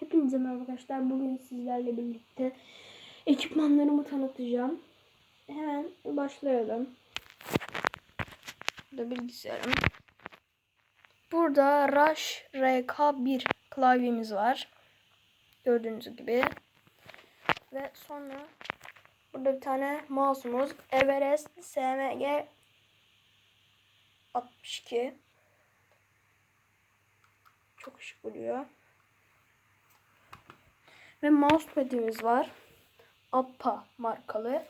Hepinize merhaba arkadaşlar. Bugün sizlerle birlikte ekipmanlarımı tanıtacağım. Hemen başlayalım. Burada bilgisayarım. Burada Rush RK1 klavyemiz var. Gördüğünüz gibi. Ve sonra burada bir tane mouse'umuz Everest SMG 62 çok ışık vuruyor. Ve mousepad'imiz var. Appa markalı.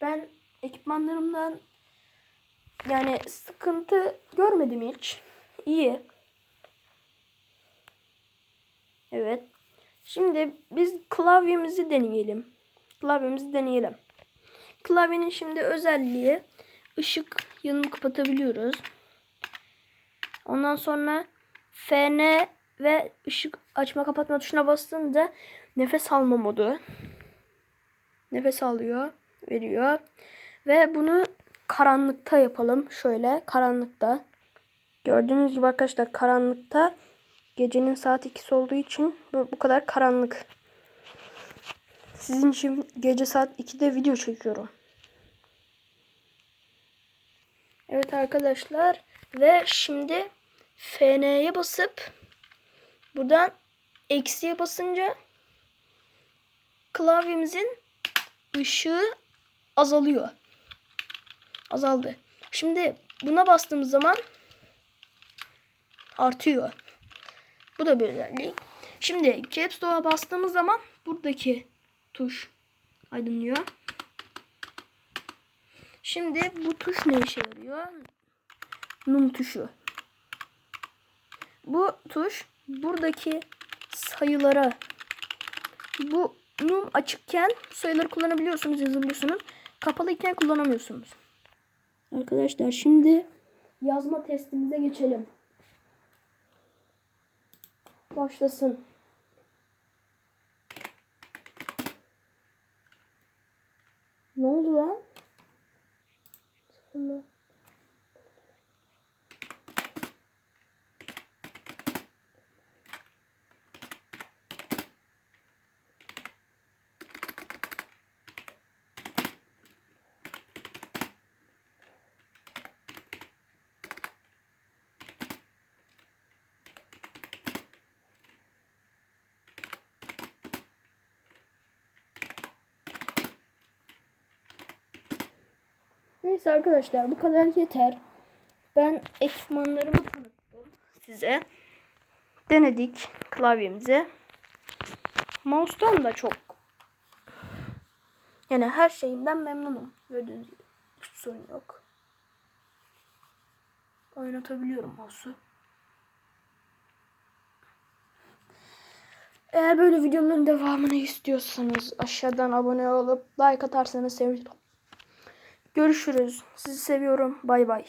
Ben ekipmanlarımdan yani sıkıntı görmedim hiç. İyi. Evet. Şimdi biz klavyemizi deneyelim. Klavyemizi deneyelim. Klavyenin şimdi özelliği ışık yanını kapatabiliyoruz. Ondan sonra FN ve ışık açma kapatma tuşuna bastığında nefes alma modu. Nefes alıyor, veriyor. Ve bunu karanlıkta yapalım. Şöyle karanlıkta. Gördüğünüz gibi arkadaşlar karanlıkta gecenin saat 2'si olduğu için bu, bu kadar karanlık. Sizin için gece saat 2'de video çekiyorum. Evet arkadaşlar ve şimdi FN'ye basıp buradan eksiye basınca klavyemizin ışığı azalıyor. Azaldı. Şimdi buna bastığımız zaman artıyor. Bu da bir özellik. Şimdi Caps Lock'a bastığımız zaman buradaki tuş aydınlıyor. Şimdi bu tuş ne işe yarıyor? Num tuşu. Bu tuş buradaki sayılara bu num açıkken sayıları kullanabiliyorsunuz, yazabiliyorsunuz. Kapalıyken kullanamıyorsunuz. Arkadaşlar şimdi yazma testimize geçelim. Başlasın. Ne oldu lan? Sıfırla. Neyse arkadaşlar bu kadar yeter. Ben ekipmanlarımı tanıttım size. Denedik klavyemizi. Mouse'dan da çok yani her şeyinden memnunum. Gördüğünüz gibi hiç sorun yok. Oynatabiliyorum mouse'u. Eğer böyle videoların devamını istiyorsanız aşağıdan abone olup like atarsanız sevinirim. Görüşürüz. Sizi seviyorum. Bay bay.